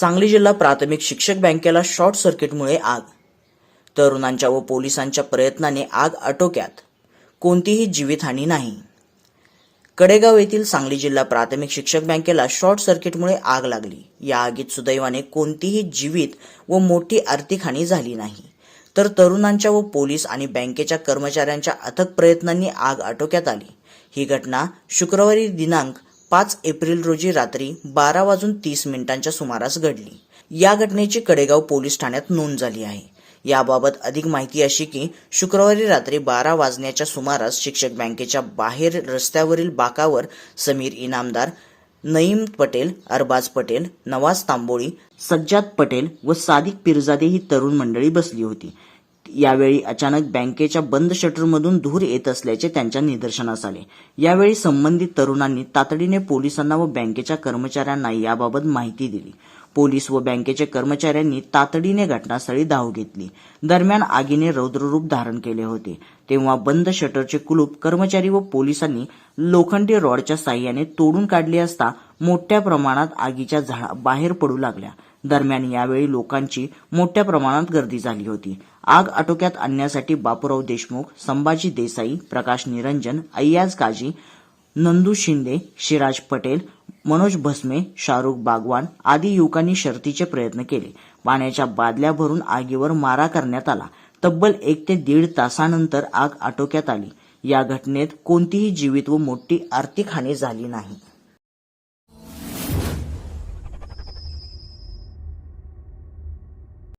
सांगली जिल्हा प्राथमिक शिक्षक बँकेला शॉर्ट सर्किटमुळे आग. तरुणांच्या व पोलिसांच्या प्रयत्नाने आग आटोक्यात. कोणतीही जीवितहानी नाही. कडेगाव येथील सांगली जिल्हा प्राथमिक शिक्षक बँकेला शॉर्ट सर्किटमुळे आग लागली. या आगीत सुदैवाने कोणतीही जीवित व मोठी आर्थिक हानी झाली नाही. तर तरुणांच्या व पोलीस आणि बँकेच्या कर्मचाऱ्यांच्या अथक प्रयत्नांनी आग आटोक्यात आली. ही घटना शुक्रवारी दिनांक पाच एप्रिल रोजी रात्री बारा वाजून तीस मिनिटांच्या सुमारास घडली. या घटनेची कडेगाव पोलीस ठाण्यात नोंद झाली आहे. याबाबत अधिक माहिती अशी की शुक्रवारी रात्री बारा वाजण्याच्या सुमारास शिक्षक बँकेच्या बाहेर रस्त्यावरील बाकावर समीर इनामदार नईम पटेल अरबाज पटेल नवाज तांबोळी सज्जाद पटेल व सादिक पिरजादे ही तरुण मंडळी बसली होती. यावेळी अचानक बँकेच्या बंद शटरमधून धूर येत असल्याचे त्यांच्या निदर्शनास आले. यावेळी संबंधित तरुणांनी तातडीने पोलिसांना व बँकेच्या कर्मचाऱ्यांना याबाबत माहिती दिली. पोलीस व बँकेच्या कर्मचाऱ्यांनी तातडीने घटनास्थळी धाव घेतली. दरम्यान आगीने रौद्ररूप धारण केले होते. तेव्हा बंद शटरचे कुलूप कर्मचारी व पोलिसांनी लोखंडी रॉडच्या साह्याने तोडून काढले असता मोठ्या प्रमाणात आगीच्या झाडा बाहेर पडू लागल्या. दरम्यान यावेळी लोकांची मोठ्या प्रमाणात गर्दी झाली होती. आग आटोक्यात आणण्यासाठी बापूराव देशमुख संभाजी देसाई प्रकाश निरंजन अय्याज काजी नंदू शिंदे शिराज पटेल मनोज भस्मे शाहरुख बागवान आदी युवकांनी शर्तीचे प्रयत्न केले. पाण्याच्या बादल्या भरून आगीवर मारा करण्यात आला. तब्बल एक ते दीड तासानंतर आग आटोक्यात आली. या घटनेत कोणतीही जीवित व मोठी आर्थिक हानी झाली नाही.